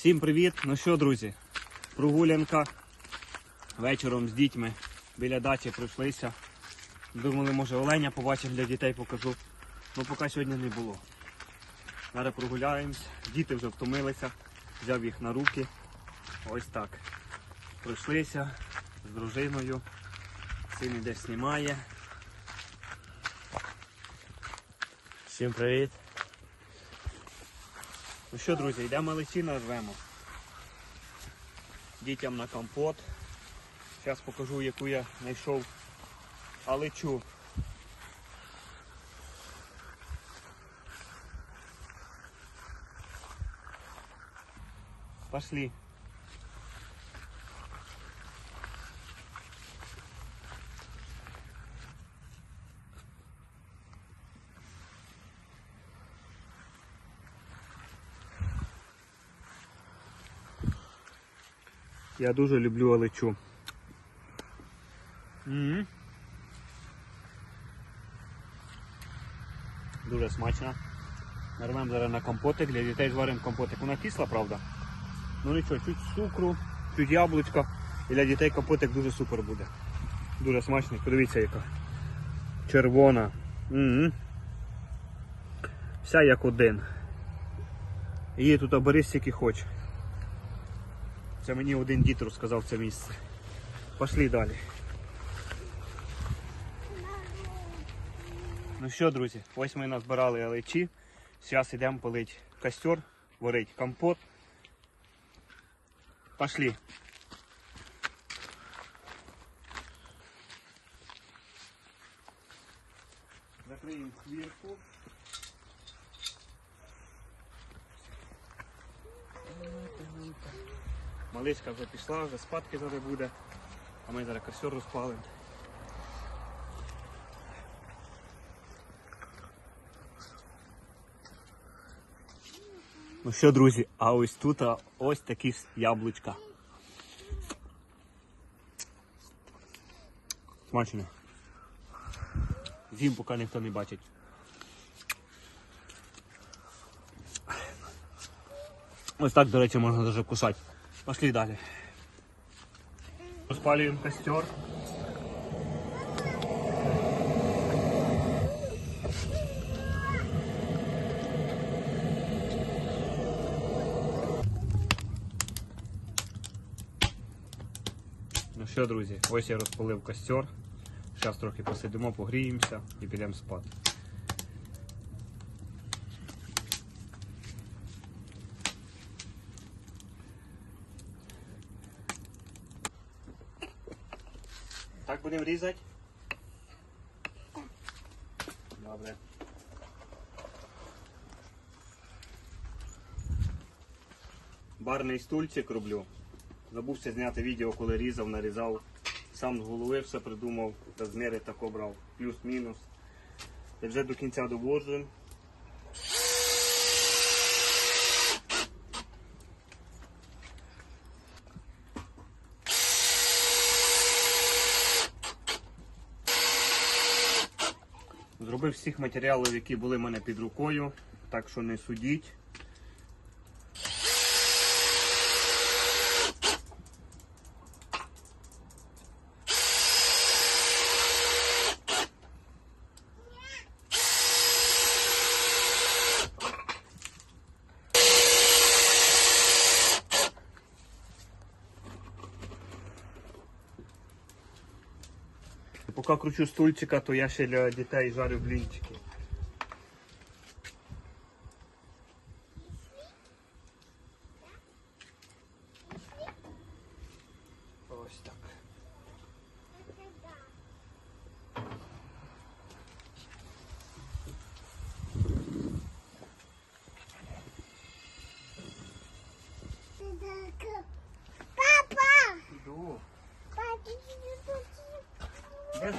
Всім привіт! Ну що, друзі, прогулянка вечором з дітьми біля дачі пройшлися. Думали, може оленя побачимо для дітей покажу. Ну поки сьогодні не було. Зараз прогуляємось, діти вже втомилися, взяв їх на руки. Ось так. Пройшлися з дружиною. Син іде знімає. Всім привіт. Ну що, друзі, йдемо личина рвемо. Дітям на компот. Зараз покажу, яку я знайшов алечу. Пошли. Я дуже люблю алечу. М. Дуже смачно. Нарвемо зараз на компотик, для дітей зваримо компотик. Вона кисла, правда? Ну нічого, чуть цукру, чуть яблучка. І для дітей компотик дуже супер буде. Дуже смачний. Подивіться яка. Червона. М. Вся як один. Її тут обери скільки хочеш. Це мені один дід розказав це місце. Пошли далі. Ну що, друзі, ось ми назбирали алечі. Зараз йдемо палити костер, варить компот. Пошли. Закриємо хвірку. Маличка вже пішла, вже спадки зараз буде, а ми зараз костер розпалимо. Ну що, друзі, а ось тут а, ось такі яблучка. Смачно. З'їм, поки ніхто не бачить. Ось так, до речі, можна даже кусати. Пошли далі. Розпалюємо костер. Ну що, друзі, ось я розпалив костер. Зараз трохи посидимо, погріємося і підемо спати. Так будемо різати? Добре. Барний стульчик роблю. Забувся зняти відео, коли різав, нарізав. Сам з голови все придумав, розміри так обрав, плюс-мінус. Вже до кінця доводжу. Зробив всіх матеріалів, які були в мене під рукою, так що не судіть. Поки кручу стульчика, то я ще для дітей жарю блінчики. Ось так. Папа! Іду. Папа, ты тут There's